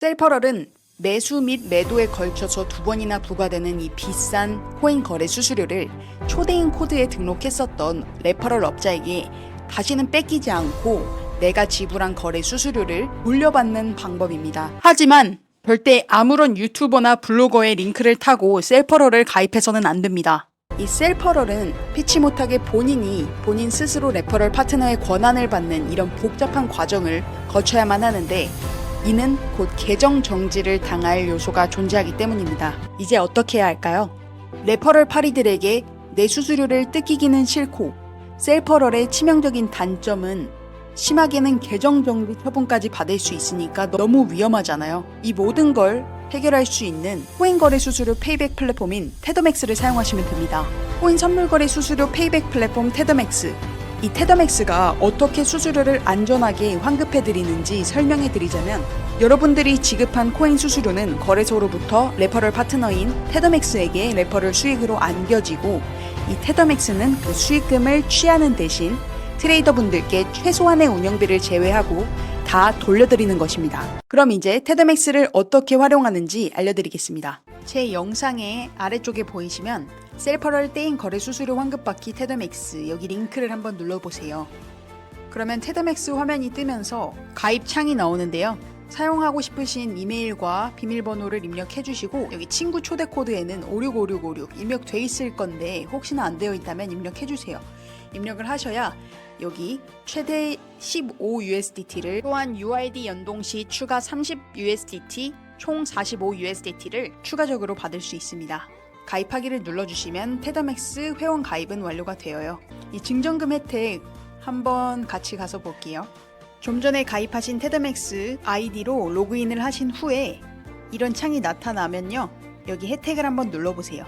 셀퍼럴은 매수 및 매도에 걸쳐서 두 번이나 부과되는 이 비싼 코인 거래 수수료를 초대인 코드에 등록했었던 레퍼럴 업자에게 다시는 뺏기지 않고 내가 지불한 거래 수수료를 물려받는 방법입니다. 하지만 절대 아무런 유튜버나 블로거의 링크를 타고 셀퍼럴을 가입해서는 안 됩니다. 이 셀퍼럴은 피치 못하게 본인이 본인 스스로 레퍼럴 파트너의 권한을 받는 이런 복잡한 과정을 거쳐야만 하는데 이는 곧 계정 정지를 당할 요소가 존재하기 때문입니다. 이제 어떻게 해야 할까요? 레퍼럴 파리들에게 내 수수료를 뜯기기는 싫고 셀퍼럴의 치명적인 단점은 심하게는 계정 정지 처분까지 받을 수 있으니까 너무 위험하잖아요. 이 모든 걸 해결할 수 있는 코인 거래 수수료 페이백 플랫폼인 테더맥스를 사용하시면 됩니다. 코인 선물 거래 수수료 페이백 플랫폼 테더맥스. 이 테더맥스가 어떻게 수수료를 안전하게 환급해 드리는지 설명해 드리자면 여러분들이 지급한 코인 수수료는 거래소로부터 레퍼럴 파트너인 테더맥스에게 레퍼럴 수익으로 안겨지고 이 테더맥스는 그 수익금을 취하는 대신 트레이더 분들께 최소한의 운영비를 제외하고 다 돌려드리는 것입니다. 그럼 이제 테더맥스를 어떻게 활용하는지 알려드리겠습니다. 제 영상의 아래쪽에 보이시면 셀퍼럴 떼인 거래 수수료 환급받기 테더맥스 여기 링크를 한번 눌러보세요. 그러면 테더맥스 화면이 뜨면서 가입 창이 나오는데요. 사용하고 싶으신 이메일과 비밀번호를 입력해 주시고 여기 친구 초대 코드에는 565656 입력돼 있을 건데 혹시나 안 되어 있다면 입력해 주세요. 입력을 하셔야 여기 최대 15USDT를 또한 UID 연동 시 추가 30USDT 총 45USDT를 추가적으로 받을 수 있습니다. 가입하기를 눌러주시면 테더맥스 회원 가입은 완료가 되어요. 이 증정금 혜택 한번 같이 가서 볼게요. 좀 전에 가입하신 테더맥스 아이디로 로그인을 하신 후에 이런 창이 나타나면요. 여기 혜택을 한번 눌러보세요.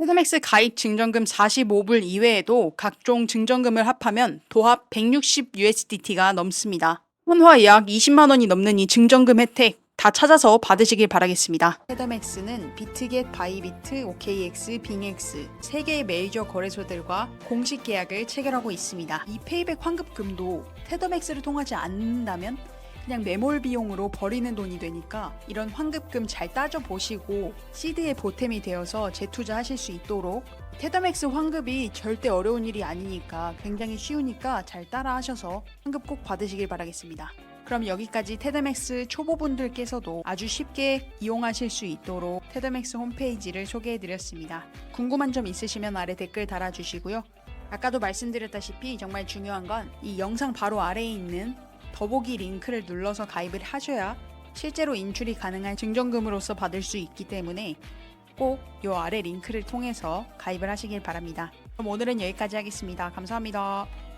테더맥스 가입 증정금 45불 이외에도 각종 증정금을 합하면 도합 160USDT가 넘습니다. 현화 약 20만 원이 넘는 이 증정금 혜택 다 찾아서 받으시길 바라겠습니다. 테더맥스는 비트겟, 바이비트, OKX, 빙엑스 세 개의 메이저 거래소들과 공식 계약을 체결하고 있습니다. 이 페이백 환급금도 테더맥스를 통하지 않는다면 그냥 매몰 비용으로 버리는 돈이 되니까 이런 환급금 잘 따져 보시고 시드에 보탬이 되어서 재투자하실 수 있도록 테더맥스 환급이 절대 어려운 일이 아니니까 굉장히 쉬우니까 잘 따라 하셔서 환급 꼭 받으시길 바라겠습니다. 그럼 여기까지 테드맥스 초보분들께서도 아주 쉽게 이용하실 수 있도록 테드맥스 홈페이지를 소개해드렸습니다. 궁금한 점 있으시면 아래 댓글 달아주시고요. 아까도 말씀드렸다시피 정말 중요한 건 이 영상 바로 아래에 있는 더보기 링크를 눌러서 가입을 하셔야 실제로 인출이 가능한 증정금으로서 받을 수 있기 때문에 꼭이 아래 링크를 통해서 가입을 하시길 바랍니다. 그럼 오늘은 여기까지 하겠습니다. 감사합니다.